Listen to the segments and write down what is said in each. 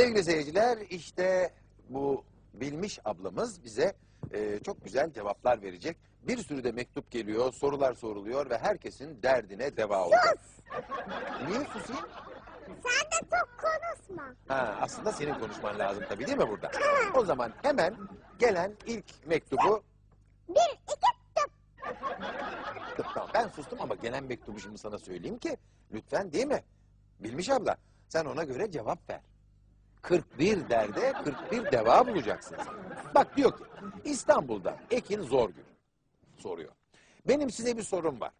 Sevgili seyirciler işte bu bilmiş ablamız bize e, çok güzel cevaplar verecek. Bir sürü de mektup geliyor, sorular soruluyor ve herkesin derdine deva olacak. Niye susayım? Sen de çok konuşma. Ha, aslında senin konuşman lazım tabii değil mi burada? O zaman hemen gelen ilk mektubu... Bir, iki, tıp. Tamam ben sustum ama gelen mektubu şimdi sana söyleyeyim ki lütfen değil mi? Bilmiş abla sen ona göre cevap ver. 41 derde 41 deva bulacaksın sen. Bak diyor ki İstanbul'da Ekin Zorgül soruyor. Benim size bir sorum var.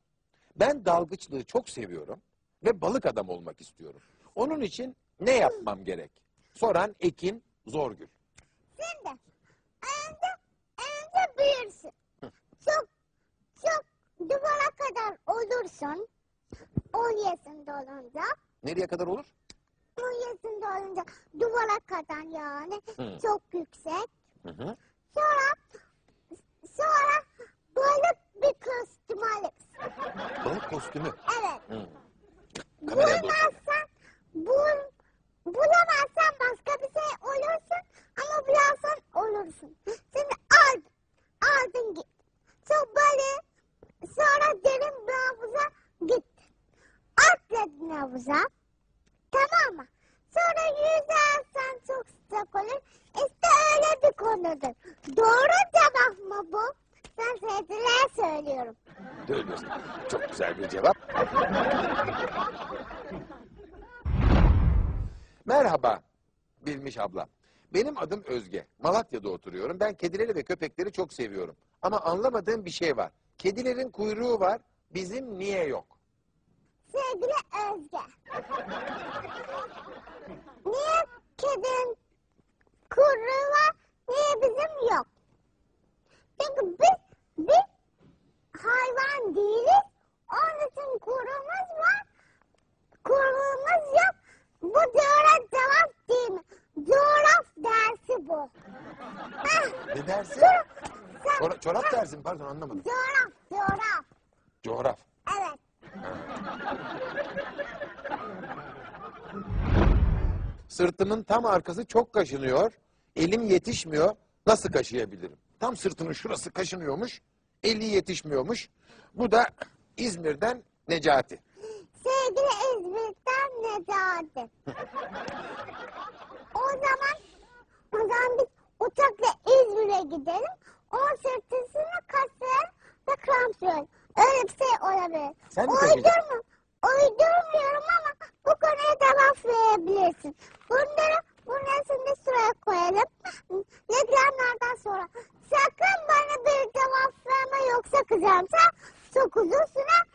Ben dalgıçlığı çok seviyorum ve balık adam olmak istiyorum. Onun için ne yapmam gerek? Soran Ekin Zorgül. Şimdi önce, önce büyürsün. Çok, çok duvara kadar olursun. 10 yaşında olunca. Nereye kadar olur? 10 yaşında olunca duvara kadar yani. Hı. Çok yüksek. Hı hı. Sonra, sonra balık bir kostüm alırsın. Balık kostümü. Evet. Hı. Kameraya bul, bulamazsan başka bir şey olursun ama bularsan olursun. Şimdi aldın, aldın git. Sonra böyle, sonra derin bir havuza git. Atladın havuza, Doğru cevap mı bu? Ben sevdiler söylüyorum. Söylüyorsun. Çok güzel bir cevap. Merhaba Bilmiş abla. Benim adım Özge. Malatya'da oturuyorum. Ben kedileri ve köpekleri çok seviyorum. Ama anlamadığım bir şey var. Kedilerin kuyruğu var. Bizim niye yok? Sevgili Özge. Niye kedinin kuyruğu var, niye bizim yok? Çünkü biz, biz hayvan değiliz. Onun için kuyruğumuz var. Kuyruğumuz yok. Bu doğru cevap değil mi? Coğraf dersi bu. Heh, Ne dersin? dur. Sen- Çora- çorap dersin pardon anlamadım. Coğraf, coğraf. Coğraf. Evet. Sırtımın tam arkası çok kaşınıyor. Elim yetişmiyor. Nasıl kaşıyabilirim? Tam sırtının şurası kaşınıyormuş. Eli yetişmiyormuş. Bu da İzmir'den Necati. Sevgili İzmir'den Necati. o zaman, o zaman biz uçakla İzmir'e gidelim. Onun sırtısını kasayalım ve sürelim. Öyle bir şey olabilir. Sen mi? Uydurma. Uydurmuyorum ama bu konuya cevap verebilirsin. Bunları sonra. Sakın bana